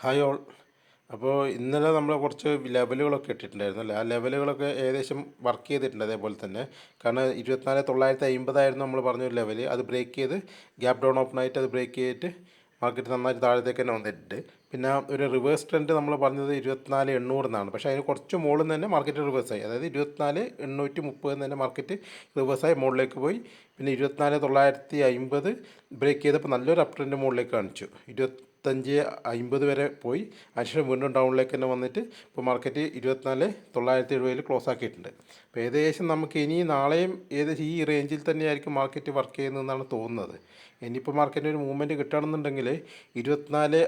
Hi all അപ്പോൾ ഇന്നലെ നമ്മൾ കുറച്ച് ലെവലുകളൊക്കെ ഇട്ടിട്ടുണ്ടായിരുന്നല്ലോ ആ ലെവലുകളൊക്കെ ഏകദേശം വർക്ക് ചെയ്തിട്ടുണ്ട് അതേപോലെ തന്നെ. കാരണം ഇരുപത്തിനാല് തൊള്ളായിരത്തി അമ്പതായിരുന്നു നമ്മൾ പറഞ്ഞൊരു ലെവൽ അത് ബ്രേക്ക് ചെയ്ത് ഗ്യാപ് ഡൗൺ ഓപ്പൺ ആയിട്ട് അത് ബ്രേക്ക് ചെയ്തിട്ട് മാർക്കറ്റ് നന്നായിട്ട് താഴത്തേക്ക് തന്നെ വന്നിട്ടുണ്ട്. പിന്നെ ഒരു റിവേഴ്സ് ട്രെൻഡ് നമ്മൾ പറഞ്ഞത് ഇരുപത്തിനാല് എണ്ണൂറ് എന്നാണ്. പക്ഷേ അതിന് കുറച്ച് മുകളിൽ നിന്ന് തന്നെ മാർക്കറ്റ് റിവേഴ്സായി അതായത് ഇരുപത്തിനാല് എണ്ണൂറ്റി മുപ്പത് തന്നെ മാർക്കറ്റ് റിവേഴ്സായി മുകളിലേക്ക് പോയി. പിന്നെ ഇരുപത്തിനാല് തൊള്ളായിരത്തി അമ്പത് ബ്രേക്ക് ചെയ്തപ്പോൾ നല്ലൊരു അപ് ട്രെൻഡ് മുകളിലേക്ക് കാണിച്ചു. ഇരുപത്തഞ്ച് അമ്പത് വരെ പോയി. അതിനുശേഷം വീണ്ടും ഡൗണിലേക്ക് തന്നെ വന്നിട്ട് ഇപ്പോൾ മാർക്കറ്റ് ഇരുപത്തിനാല് തൊള്ളായിരത്തി എഴുപതിൽ ക്ലോസ് ആക്കിയിട്ടുണ്ട്. അപ്പോൾ ഏകദേശം നമുക്ക് ഇനി നാളെയും ഏകദേശം ഈ റേഞ്ചിൽ തന്നെയായിരിക്കും മാർക്കറ്റ് വർക്ക് ചെയ്യുന്നതെന്നാണ് തോന്നുന്നത്. ഇനിയിപ്പോൾ മാർക്കറ്റിന് ഒരു മൂവ്മെന്റ് കിട്ടണമെന്നുണ്ടെങ്കിൽ ഇരുപത്തിനാല്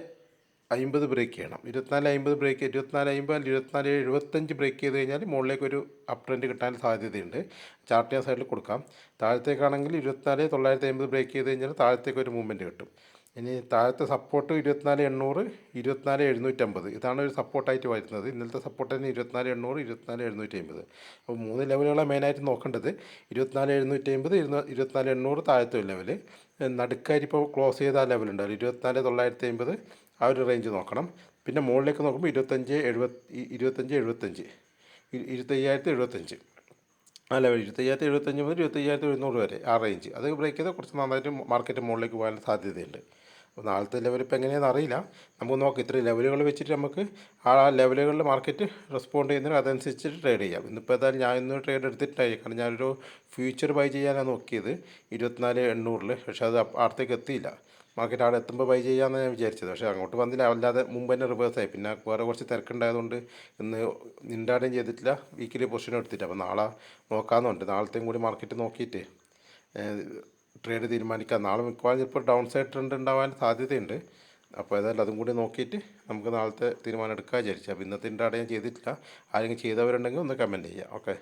അമ്പത് ബ്രേക്ക് ചെയ്യണം. ഇരുപത്തിനാല് അമ്പത് ബ്രേക്ക് ഇരുപത്തിനാല് അമ്പത് അല്ലെങ്കിൽ ഇരുപത്തിനാല് എഴുപത്തഞ്ച് ബ്രേക്ക് ചെയ്ത് കഴിഞ്ഞാൽ മുകളിലേക്ക് ഒരു അപ് ട്രെൻഡ് കിട്ടാൻ സാധ്യതയുണ്ട്. ചാർട്ട് ഞാൻ സൈഡിൽ കൊടുക്കാം. താഴത്തേക്കാണെങ്കിൽ ഇരുപത്തിനാല് തൊള്ളായിരത്തി അമ്പത് ബ്രേക്ക് ചെയ്ത് കഴിഞ്ഞാൽ താഴത്തേക്ക് ഒരു മൂവ്മെന്റ് കിട്ടും. ഇനി താഴത്തെ സപ്പോർട്ട് ഇരുപത്തിനാല് എണ്ണൂറ് ഇരുപത്തിനാല് എഴുന്നൂറ്റമ്പത്. ഇതാണ് ഒരു സപ്പോർട്ടായിട്ട് വരുന്നത്. ഇന്നലത്തെ സപ്പോർട്ട് തന്നെ ഇരുപത്തിനാല് എണ്ണൂറ് ഇരുപത്തിനാല് എഴുന്നൂറ്റി അമ്പത് അപ്പോൾ മൂന്ന് ലെവലുകളാണ് മെയിനായിട്ട് നോക്കേണ്ടത്. ഇരുപത്തിനാല് എഴുന്നൂറ്റി അമ്പത് ഇരുപത്തിനാല് എണ്ണൂറ് താഴത്തെ ലെവൽ നടുക്കായിട്ട് ഇപ്പോൾ ക്ലോസ് ചെയ്ത ആ ലെവലുണ്ട് ഇരുപത്തിനാല് തൊള്ളായിരത്തി അമ്പത് ആ ഒരു റേഞ്ച് നോക്കണം. പിന്നെ മുകളിലേക്ക് നോക്കുമ്പോൾ ഇരുപത്തഞ്ച് എഴുപത്തി ഇരുപത്തഞ്ച് എഴുപത്തഞ്ച് ഇരുപത്തയ്യായിരത്തി എഴുപത്തഞ്ച്. അല്ല ഇരുപത്തയ്യായിരത്തി എഴുപത്തഞ്ച് മുതൽ ഇരുപത്തയ്യായിരത്തി എഴുന്നൂറ് വരെ ആ റേഞ്ച് അത് ബ്രേക്ക് ചെയ്താൽ കുറച്ച് നന്നായിട്ട് മാർക്കറ്റ് മുകളിലേക്ക് പോകാൻ സാധ്യതയുണ്ട്. അപ്പോൾ നാളത്തെ ലെവൽ ഇപ്പോൾ എങ്ങനെയാണെന്ന് അറിയില്ല. നമുക്ക് നോക്കാം. ഇത്രയും ലെവലുകൾ വെച്ചിട്ട് നമുക്ക് ആ ലെവലുകളിൽ മാർക്കറ്റ് റെസ്പോണ്ട് ചെയ്യുന്നതിന് അതനുസരിച്ച് ട്രേഡ് ചെയ്യാം. ഇന്നിപ്പോൾ ഏതായാലും ഞാൻ ഇന്ന് ട്രേഡ് എടുത്തിട്ടായി കാരണം ഞാനൊരു ഫ്യൂച്ചർ ബൈ ചെയ്യാനാണ് നോക്കിയത്. ഇരുപത്തിനാല് എണ്ണൂറിൽ പക്ഷേ അത് അടുത്തേക്ക് എത്തിയില്ല. മാർക്കറ്റ് അവിടെ എത്തുമ്പോൾ ബൈ ചെയ്യാമെന്ന് ഞാൻ വിചാരിച്ചത്. പക്ഷേ അങ്ങോട്ട് വന്നില്ല. അല്ലാതെ മുമ്പ് തന്നെ റിവേഴ്സായി പിന്നെ വേറെ കുറച്ച് തിരക്കുണ്ടായതുകൊണ്ട് ഇന്ന് നിണ്ടാടുകയും ചെയ്തിട്ടില്ല. വീക്കിലി പൊസിഷൻ എടുത്തിട്ട്. അപ്പോൾ നാളെ നോക്കാമെന്നുണ്ട് നാളത്തെയും കൂടി മാർക്കറ്റ് നോക്കിയിട്ട് ട്രേഡ് തീരുമാനിക്കാം. നാളെ മിക്കവാറും ഇപ്പോൾ ഡൗൺ സൈഡ് ട്രെൻഡ് ഉണ്ടാവാൻ സാധ്യതയുണ്ട്. അപ്പോൾ ഏതായാലും അതും കൂടി നോക്കിയിട്ട് നമുക്ക് നാളത്തെ തീരുമാനം എടുക്കാൻ വിചാരിച്ചു. അപ്പോൾ ഇന്നത്തെ ഇൻഡാടെ ഞാൻ ചെയ്തിട്ടില്ല. ആരെങ്കിലും ചെയ്തവരുണ്ടെങ്കിൽ ഒന്ന് കമന്റ് ചെയ്യാം. ഓക്കെ